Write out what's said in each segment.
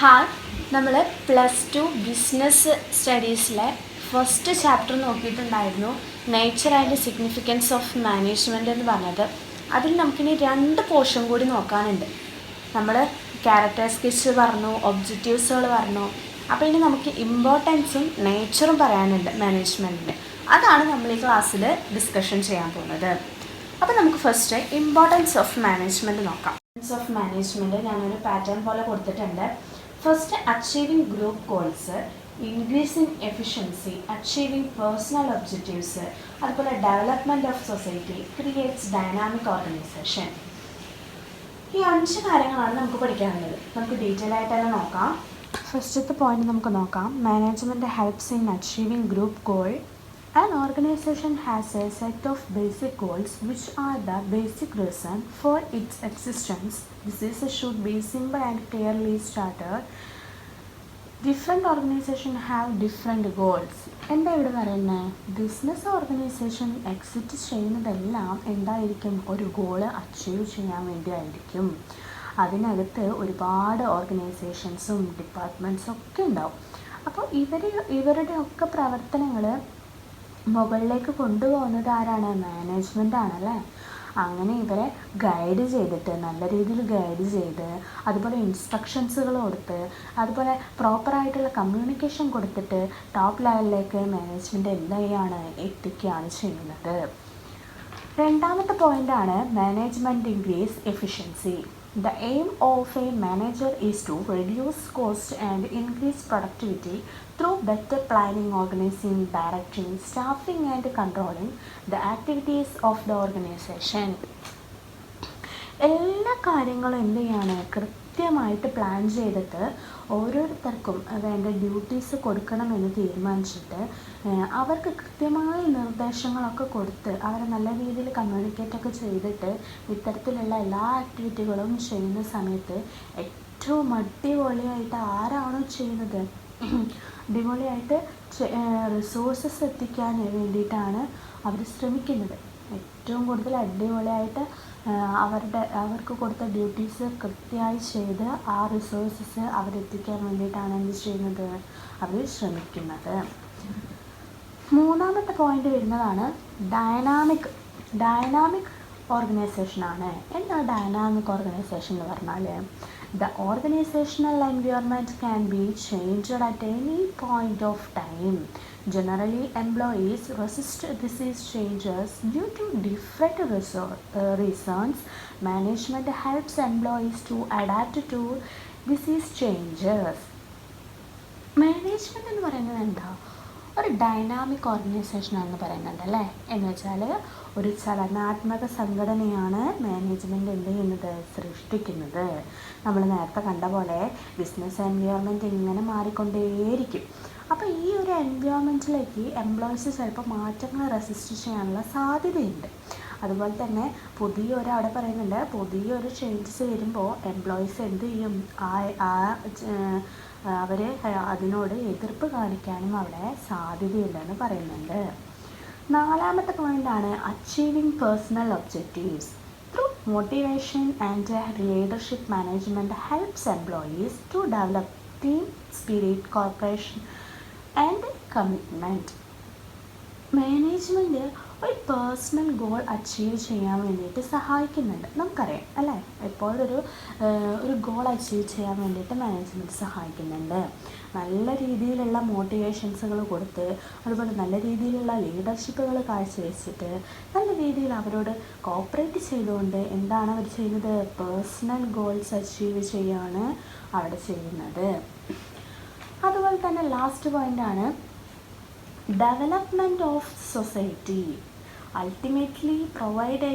Hi. നമ്മൾ plus two business സ്റ്റഡീസിലെ first chapter നോക്കിയിട്ടുണ്ടായിരുന്നു. Nature and significance of management എന്ന് പറഞ്ഞത്. അതിൽ നമുക്കിനി രണ്ട് പോർഷൻ കൂടി നോക്കാനുണ്ട്. നമ്മൾ ക്യാരക്ടർ സ്കിച്ച് പറഞ്ഞു ഒബ്ജക്റ്റീവ്സുകൾ പറഞ്ഞു. അപ്പോൾ ഇനി നമുക്ക് ഇമ്പോർട്ടൻസും നേച്ചറും പറയാനുണ്ട് മാനേജ്മെന്റിന് അതാണ് നമ്മൾ ഈ ക്ലാസ്സിൽ ഡിസ്കഷൻ ചെയ്യാൻ പോകുന്നത്. അപ്പോൾ നമുക്ക് ഫസ്റ്റ് ഇമ്പോർട്ടൻസ് ഓഫ് മാനേജ്മെന്റ് നോക്കാം. ഇമ്പോർട്ടൻസ് ഓഫ് മാനേജ്മെന്റ് ഞാനൊരു പാറ്റേൺ പോലെ കൊടുത്തിട്ടുണ്ട്. First achieving group goals increasing efficiency achieving personal objectives അതുപോലെ development of society creates dynamic organisation ഈ അഞ്ച് കാര്യങ്ങളാണ് നമുക്ക് പഠിക്കാനുള്ളത്. നമുക്ക് ഡീറ്റെയിൽ ആയിട്ട് തന്നെ നോക്കാം. ഫസ്റ്റത്തെ പോയിന്റ് നമുക്ക് നോക്കാം. Management helps in achieving group goal An organisation has a set of basic goals which are the basic reason for its existence. This is should be simple and clearly started. Different organisation have different goals എന്താ ഇവിടെ പറയുന്നത് business organisation exit ചെയ്യുന്നതെല്ലാം എന്തായിരിക്കും? ഒരു goal achieve ചെയ്യാൻ വേണ്ടി ആയിരിക്കും അതിനകത്ത് ഒരുപാട് ഓർഗനൈസേഷൻസും ഡിപ്പാർട്ട്മെന്റ്സും ഒക്കെ ഉണ്ടാവും. അപ്പോൾ ഇവർ ഇവരുടെ ഒക്കെ പ്രവർത്തനങ്ങൾ മുകളിലേക്ക് കൊണ്ടുപോകുന്നത് ആരാണ്? മാനേജ്മെന്റ് ആണല്ലേ? അങ്ങനെ ഇവരെ ഗൈഡ് ചെയ്തിട്ട് നല്ല രീതിയിൽ ഗൈഡ് ചെയ്ത് അതുപോലെ ഇൻസ്ട്രക്ഷൻസുകൾ കൊടുത്ത് അതുപോലെ പ്രോപ്പറായിട്ടുള്ള കമ്മ്യൂണിക്കേഷൻ കൊടുത്തിട്ട് ടോപ്പ് ലെവലിലേക്ക് മാനേജ്മെന്റ് എല്ലാം എത്തിക്കുകയാണ് ചെയ്യുന്നത്. രണ്ടാമത്തെ പോയിന്റാണ് management increase efficiency the aim of a manager is to reduce cost and increase productivity through better planning, organizing, directing, staffing, and controlling the activities of the organization. എല്ലാ കാര്യങ്ങളും എന്ത് ചെയ്യാണ് കൃത്യമായിട്ട് പ്ലാൻ ചെയ്തിട്ട് ഓരോരുത്തർക്കും വേണ്ട ഡ്യൂട്ടീസ് കൊടുക്കണമെന്ന് തീരുമാനിച്ചിട്ട് അവർക്ക് കൃത്യമായ നിർദ്ദേശങ്ങളൊക്കെ കൊടുത്ത് അവരെ നല്ല രീതിയിൽ കമ്മ്യൂണിക്കേറ്റൊക്കെ ചെയ്തിട്ട് ഇത്തരത്തിലുള്ള എല്ലാ ആക്ടിവിറ്റികളും ചെയ്യുന്ന സമയത്ത് ഏറ്റവും അടിപൊളിയായിട്ട് ആരാണോ ചെയ്യുന്നത് അടിപൊളിയായിട്ട് റിസോഴ്സസ് എത്തിക്കാൻ വേണ്ടിയിട്ടാണ് അവർ ശ്രമിക്കുന്നത്. ഏറ്റവും കൂടുതൽ അടിപൊളിയായിട്ട് അവരുടെ അവർക്ക് കൊടുത്ത ഡ്യൂട്ടീസ് കൃത്യമായി ചെയ്ത് ആ റിസോഴ്സസ് അവരെത്തിക്കാൻ വേണ്ടിയിട്ടാണ് എന്ത് ചെയ്യുന്നത്? അവർ ശ്രമിക്കുന്നത്. മൂന്നാമത്തെ പോയിന്റ് വരുന്നതാണ് ഡയനാമിക് ഡൈനാമിക് ഓർഗനൈസേഷനാണ് എന്താ ഡൈനാമിക് ഓർഗനൈസേഷൻ എന്ന് പറഞ്ഞാൽ the organisational environment can be changed at any point of time employees resist these changes due to different resor- uh, reasons. Management helps employees to adapt to these changes. Management എന്ന് പറയുന്നത് എന്താ ഒരു dynamic organisation ആണെന്ന് പറയുന്നുണ്ട് അല്ലേ? എന്ന് വെച്ചാൽ ഒരു ചലനാത്മക സംഘടനയാണ് മാനേജ്മെന്റ് എന്ത് ചെയ്യുന്നത്? സൃഷ്ടിക്കുന്നത്. നമ്മൾ നേരത്തെ കണ്ട പോലെ ബിസിനസ് എൻവയോൺമെന്റ് ഇങ്ങനെ മാറിക്കൊണ്ടേയിരിക്കും. അപ്പോൾ ഈ ഒരു എൻവയോൺമെന്റിലേക്ക് എംപ്ലോയീസ് ചിലപ്പോൾ മാറ്റങ്ങൾ റെസിസ്റ്റ് ചെയ്യാനുള്ള സാധ്യതയുണ്ട്. അതുപോലെ തന്നെ പുതിയൊരു അവിടെ പറയുന്നുണ്ട് പുതിയൊരു ചേഞ്ചസ് വരുമ്പോൾ എംപ്ലോയീസ് എന്ത് ചെയ്യും? ആ ആ അവർ അതിനോട് എതിർപ്പ് കാണിക്കാനും അവിടെ സാധ്യതയില്ലെന്ന് പറയുന്നുണ്ട്. നാലാമത്തെ പോയിന്റാണ് achieving personal objectives through motivation and leadership management helps employees to develop team spirit corporation and commitment management ഒരു പേഴ്സണൽ ഗോൾ അച്ചീവ് ചെയ്യാൻ വേണ്ടിയിട്ട് സഹായിക്കുന്നുണ്ട്. നമുക്കറിയാം അല്ലേ? എപ്പോഴൊരു ഒരു ഗോൾ അച്ചീവ് ചെയ്യാൻ വേണ്ടിയിട്ട് മാനേജ്മെന്റ് സഹായിക്കുന്നുണ്ട്. നല്ല രീതിയിലുള്ള മോട്ടിവേഷൻസുകൾ കൊടുത്ത് അതുപോലെ നല്ല രീതിയിലുള്ള ലീഡർഷിപ്പുകൾ കാഴ്ചവെച്ചിട്ട് നല്ല രീതിയിൽ അവരോട് കോപ്പറേറ്റ് ചെയ്തുകൊണ്ട് എന്താണ് അവർ ചെയ്യുന്നത്? പേഴ്സണൽ ഗോൾസ് അച്ചീവ് ചെയ്യുകയാണ് അവിടെ ചെയ്യുന്നത്. അതുപോലെ തന്നെ ലാസ്റ്റ് പോയിന്റാണ് development of society ultimately provide a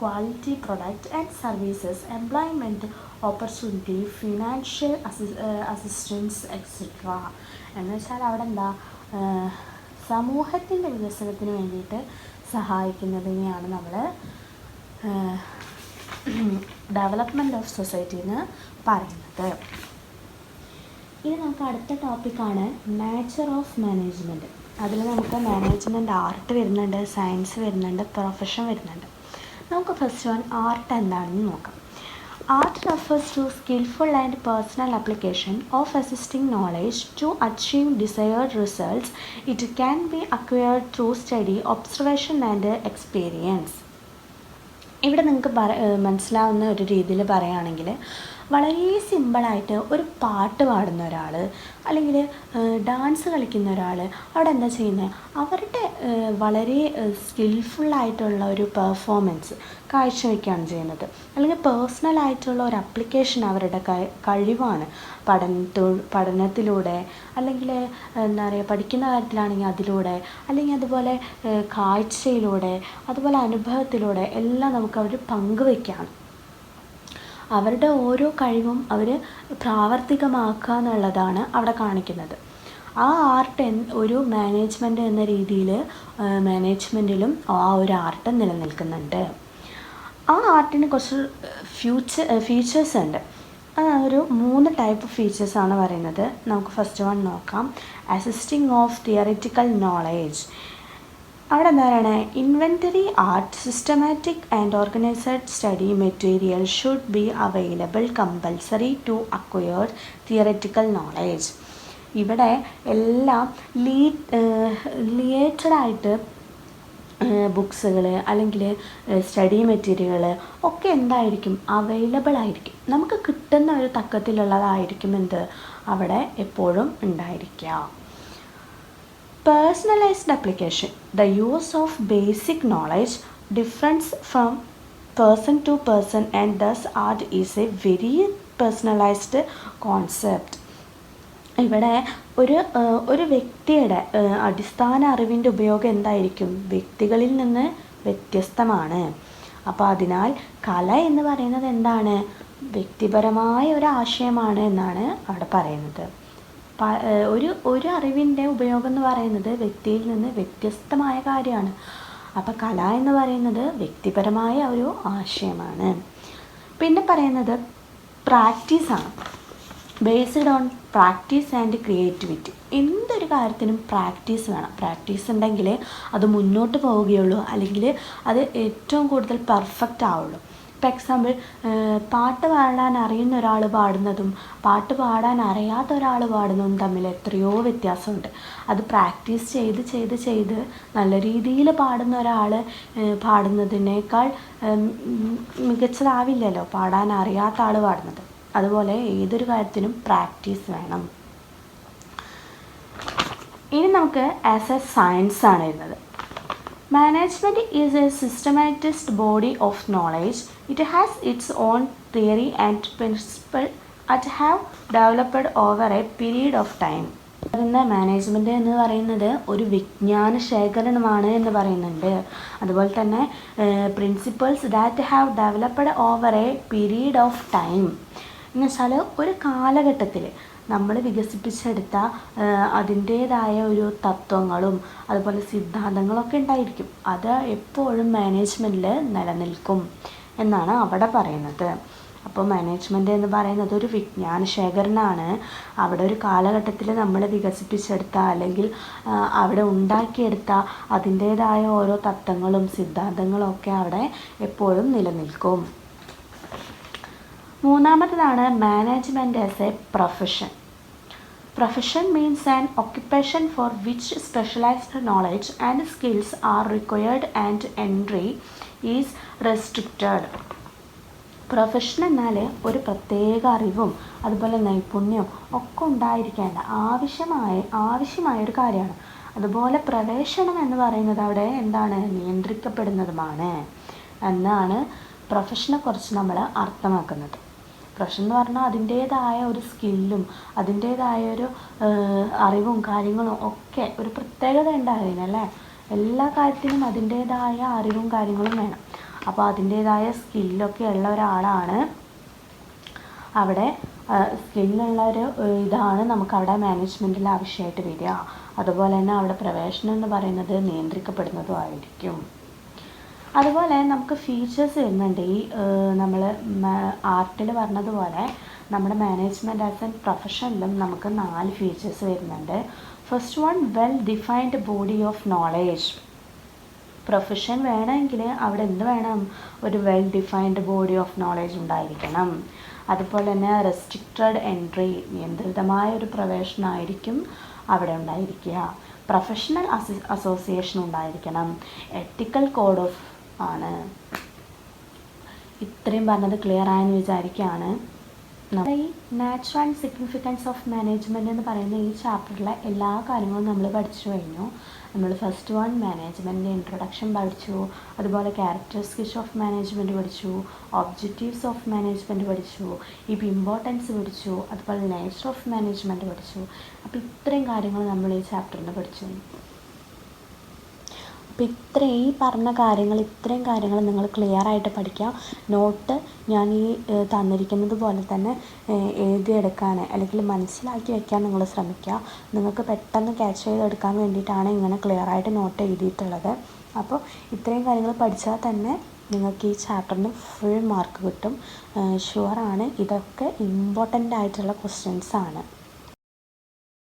quality product and services employment opportunity financial assistance etcetera എന്ന് വെച്ചാൽ അവിടെ എന്താ സമൂഹത്തിന്റെ വികസനത്തിന് വേണ്ടിയിട്ട് സഹായിക്കുന്നതിനെയാണ് നമ്മൾ ഡെവലപ്മെന്റ് ഓഫ് സൊസൈറ്റി എന്ന് പറയുന്നത്. ഇനി നമുക്ക് അടുത്ത ടോപ്പിക്കാണ് നേച്ചർ ഓഫ് മാനേജ്മെന്റ് അതിൽ നമുക്ക് മാനേജ്മെന്റ് ആർട്ട് വരുന്നുണ്ട് സയൻസ് വരുന്നുണ്ട് പ്രൊഫഷൻ വരുന്നുണ്ട്. നമുക്ക് ഫസ്റ്റ് വൺ ആർട്ട് എന്താണെന്ന് നോക്കാം. Art refers to skilful and personal application of assisting knowledge to achieve desired results it can be acquired through study observation and experience ഇവിടെ നിങ്ങൾക്ക് പറ മനസ്സിലാവുന്ന ഒരു രീതിയിൽ പറയുകയാണെങ്കിൽ വളരെ സിമ്പിളായിട്ട് ഒരു പാട്ട് പാടുന്ന ഒരാൾ അല്ലെങ്കിൽ ഡാൻസ് കളിക്കുന്ന ഒരാൾ അവിടെ എന്താ ചെയ്യുന്നത് അവരുടെ വളരെ സ്കിൽഫുള്ളായിട്ടുള്ള ഒരു പെർഫോമൻസ് കാഴ്ചവെക്കുകയാണ് ചെയ്യുന്നത്. അല്ലെങ്കിൽ പേഴ്സണലായിട്ടുള്ള ഒരു അപ്ലിക്കേഷൻ അവരുടെ കഴി- കഴിവാണ്. പഠനത്തോ പഠനത്തിലൂടെ അല്ലെങ്കിൽ എന്താ പറയുക പഠിക്കുന്ന കാര്യത്തിലാണെങ്കിൽ അതിലൂടെ അല്ലെങ്കിൽ അതുപോലെ കാഴ്ചയിലൂടെ അതുപോലെ അനുഭവത്തിലൂടെ എല്ലാം നമുക്ക് അവർ പങ്കുവെക്കുകയാണ് അവരുടെ ഓരോ കഴിവും അവർ പ്രാവർത്തികമാക്കുക എന്നുള്ളതാണ് അവിടെ കാണിക്കുന്നത്. ആ ആർട്ട് ഒരു മാനേജ്മെന്റ് എന്ന രീതിയിൽ മാനേജ്മെന്റിലും ആ ഒരു ആർട്ട് നിലനിൽക്കുന്നുണ്ട്. ആ ആർട്ടിന് കുറച്ച് ഫ്യൂച്ചർ ഫീച്ചേഴ്സ് ഉണ്ട്. ഒരു മൂന്ന് ടൈപ്പ് ഫീച്ചേഴ്സാണ് പറയുന്നത്. നമുക്ക് ഫസ്റ്റ് വൺ നോക്കാം. Assisting of theoretical knowledge. അവിടെ എന്താ പറയണേ in every art systematic and organised study material should be available compulsory to acquire theoretical knowledge ഇവിടെ എല്ലാം ലീ റിലേറ്റഡ് ആയിട്ട് ബുക്സുകൾ അല്ലെങ്കിൽ സ്റ്റഡി മെറ്റീരിയൽ ഒക്കെ എന്തായിരിക്കും? അവൈലബിൾ ആയിരിക്കും. നമുക്ക് കിട്ടുന്ന ഒരു തക്കത്തിലുള്ളതായിരിക്കും എന്ത്? അവിടെ എപ്പോഴും ഉണ്ടായിരിക്കുക. Personalized application the use of basic knowledge difference from person to person and thus art is a very personalised concept ഇവിടെ ഒരു ഒരു വ്യക്തിയുടെ അടിസ്ഥാന അറിവിന്റെ ഉപയോഗം എന്തായിരിക്കും? വ്യക്തികളിൽ നിന്ന് വ്യത്യസ്തമാണ്. അപ്പോൾ അതിനാൽ കല എന്ന് പറയുന്നത് എന്താണ്? വ്യക്തിപരമായ ഒരു ആശയമാണ് എന്നാണ് അവിടെ പറയുന്നത്. ഒരു ഒരു അറിവിന്റെ ഉപയോഗം എന്ന് പറയുന്നത് വ്യക്തിയിൽ നിന്ന് വ്യത്യസ്തമായ കാര്യമാണ്. അപ്പം കല എന്ന് പറയുന്നത് വ്യക്തിപരമായ ഒരു ആശയമാണ്. പിന്നെ പറയുന്നത് പ്രാക്ടീസാണ് based on practice and creativity. എന്തൊരു കാര്യത്തിനും പ്രാക്ടീസ് വേണം. പ്രാക്ടീസ് ഉണ്ടെങ്കിൽ അത് മുന്നോട്ട് പോവുകയുള്ളൂ. അല്ലെങ്കിൽ അത് ഏറ്റവും കൂടുതൽ പെർഫെക്റ്റ് ആവുള്ളൂ. ഇപ്പോൾ എക്സാമ്പിൾ പാട്ട് പാടാൻ അറിയുന്ന ഒരാൾ പാടുന്നതും പാട്ട് പാടാൻ അറിയാത്ത ഒരാൾ പാടുന്നതും തമ്മിൽ എത്രയോ വ്യത്യാസമുണ്ട്. അത് പ്രാക്ടീസ് ചെയ്ത് ചെയ്ത് ചെയ്ത് നല്ല രീതിയിൽ പാടുന്ന ഒരാൾ പാടുന്നതിനേക്കാൾ മികച്ചതാവില്ലല്ലോ പാടാൻ അറിയാത്ത ആൾ പാടുന്നത്. അതുപോലെ ഏതൊരു കാര്യത്തിനും പ്രാക്ടീസ് വേണം. ഇനി നമുക്ക് ആസ് എ സയൻസ് ആണ് വരുന്നത്. Management is a systematised body of knowledge it has its own theory and principle at have developed over a period of time പറയുന്ന മാനേജ്മെന്റ് എന്ന് പറയുന്നത് ഒരു വിജ്ഞാന ശേഖരണമാണ് എന്ന് പറയുന്നുണ്ട്. അതുപോലെ തന്നെ principles that have developed over a period of time എന്ന് വെച്ചാൽ ഒരു കാലഘട്ടത്തിൽ നമ്മൾ വികസിപ്പിച്ചെടുത്ത അതിന്റേതായ ഒരു തത്വങ്ങളും അതുപോലെ സിദ്ധാന്തങ്ങളൊക്കെ ഉണ്ടായിരിക്കും. അത് എപ്പോഴും മാനേജ്മെന്റിൽ നിലനിൽക്കും എന്നാണ് അവിടെ പറയുന്നത്. അപ്പോൾ മാനേജ്മെന്റ് എന്ന് പറയുന്നത് ഒരു വിജ്ഞാന ശേഖരനാണ് അവിടെ ഒരു കാലഘട്ടത്തിൽ നമ്മൾ വികസിപ്പിച്ചെടുത്ത അല്ലെങ്കിൽ അവിടെ ഉണ്ടാക്കിയെടുത്ത അതിന്റേതായ ഓരോ തത്വങ്ങളും സിദ്ധാന്തങ്ങളും ഒക്കെ അവിടെ എപ്പോഴും നിലനിൽക്കും. മൂന്നാമത്തതാണ് management as a profession profession means an occupation for which specialised knowledge and skills are required and entry is restricted profession എന്നാൽ ഒരു പ്രത്യേക അറിവും അതുപോലെ നൈപുണ്യവും ഒക്കെ ഉണ്ടായിരിക്കേണ്ട ആവശ്യമായ ആവശ്യമായ ഒരു കാര്യമാണ്. അതുപോലെ പ്രവേശനം എന്ന് പറയുന്നത് അവിടെ എന്താണ്? നിയന്ത്രിക്കപ്പെടുന്നതുമാണ്. എന്നാണ് പ്രൊഫഷനെ കുറിച്ച് നമ്മൾ അർത്ഥമാക്കുന്നത്. പ്രൊഫഷൻ എന്ന് പറഞ്ഞാൽ അതിന്റേതായ ഒരു സ്കില്ലും അതിന്റേതായ ഒരു അറിവും കാര്യങ്ങളും ഒക്കെ ഒരു പ്രത്യേകത ഉണ്ടായിരുന്നല്ലേ എല്ലാ കാര്യത്തിനും അതിന്റേതായ അറിവും കാര്യങ്ങളും വേണം. അപ്പോൾ അതിന്റേതായ സ്കില്ലൊക്കെ ഉള്ള ഒരാളാണ് അവിടെ സ്കില്ലുള്ള ഒരു ഇതാണ് നമുക്ക് അവിടെ മാനേജ്മെന്റിൽ ആവശ്യമായിട്ട് വരിക. അതുപോലെ തന്നെ അവിടെ പ്രവേശനം എന്ന് പറയുന്നത് നിയന്ത്രിക്കപ്പെടുന്നതും ആയിരിക്കും. അതുപോലെ നമുക്ക് ഫീച്ചേഴ്സ് വരുന്നുണ്ട്. ഈ നമ്മൾ ആർട്ടിൽ പറഞ്ഞതുപോലെ നമ്മുടെ മാനേജ്മെന്റ് ആസ് എൻ പ്രൊഫഷനിലും നമുക്ക് നാല് ഫീച്ചേഴ്സ് വരുന്നുണ്ട്. First one well defined body of knowledge profession വേണമെങ്കിൽ അവിടെ എന്ത് വേണം? ഒരു well defined body of knowledge ഉണ്ടായിരിക്കണം. അതുപോലെ തന്നെ റെസ്ട്രിക്റ്റഡ് എൻട്രി നിയന്ത്രിതമായ ഒരു പ്രവേശനമായിരിക്കും അവിടെ ഉണ്ടായിരിക്കുക. പ്രൊഫഷണൽ അസോസിയേഷൻ ഉണ്ടായിരിക്കണം. എത്തിക്കൽ കോഡ് ഓഫ് ആണ്. ഇത്രയും പറഞ്ഞത് ക്ലിയർ ആയെന്ന് വിചാരിക്കുകയാണ്. നമ്മുടെ ഈ natural and significance of management എന്ന് പറയുന്ന ഈ ചാപ്റ്ററിലെ എല്ലാ കാര്യങ്ങളും നമ്മൾ പഠിച്ചു കഴിഞ്ഞു. നമ്മൾ ഫസ്റ്റ് വൺ മാനേജ്മെന്റിന്റെ ഇൻട്രൊഡക്ഷൻ പഠിച്ചു. അതുപോലെ ക്യാരക്ടറിസ്റ്റിക്സ് ഓഫ് മാനേജ്മെന്റ് പഠിച്ചു. ഒബ്ജക്റ്റീവ്സ് ഓഫ് മാനേജ്മെന്റ് പഠിച്ചു. ഇപ്പോൾ ഇമ്പോർട്ടൻസ് പഠിച്ചു. അതുപോലെ നേച്ചർ ഓഫ് മാനേജ്മെന്റ് പഠിച്ചു. അപ്പോൾ ഇത്രയും കാര്യങ്ങൾ നമ്മൾ ഈ ചാപ്റ്ററിൽ പഠിച്ചു. അപ്പോൾ ഇത്രയും ഈ പറഞ്ഞ കാര്യങ്ങൾ ഇത്രയും കാര്യങ്ങൾ നിങ്ങൾ ക്ലിയർ ആയിട്ട് പഠിക്കുക. നോട്ട് ഞാൻ ഈ തന്നിരിക്കുന്നത് പോലെ തന്നെ എഴുതിയെടുക്കാൻ അല്ലെങ്കിൽ മനസ്സിലാക്കി വയ്ക്കാൻ നിങ്ങൾ ശ്രമിക്കുക. നിങ്ങൾക്ക് പെട്ടെന്ന് ക്യാച്ച് ചെയ്തെടുക്കാൻ വേണ്ടിയിട്ടാണ് ഇങ്ങനെ ക്ലിയർ ആയിട്ട് നോട്ട് എഴുതിയിട്ടുള്ളത്. അപ്പോൾ ഇത്രയും കാര്യങ്ങൾ പഠിച്ചാൽ തന്നെ നിങ്ങൾക്ക് ഈ ചാപ്റ്ററിന് ഫുൾ മാർക്ക് കിട്ടും. ഷുവറാണ് ഇതൊക്കെ ഇമ്പോർട്ടന്റ് ആയിട്ടുള്ള ക്വസ്റ്റ്യൻസ് ആണ്.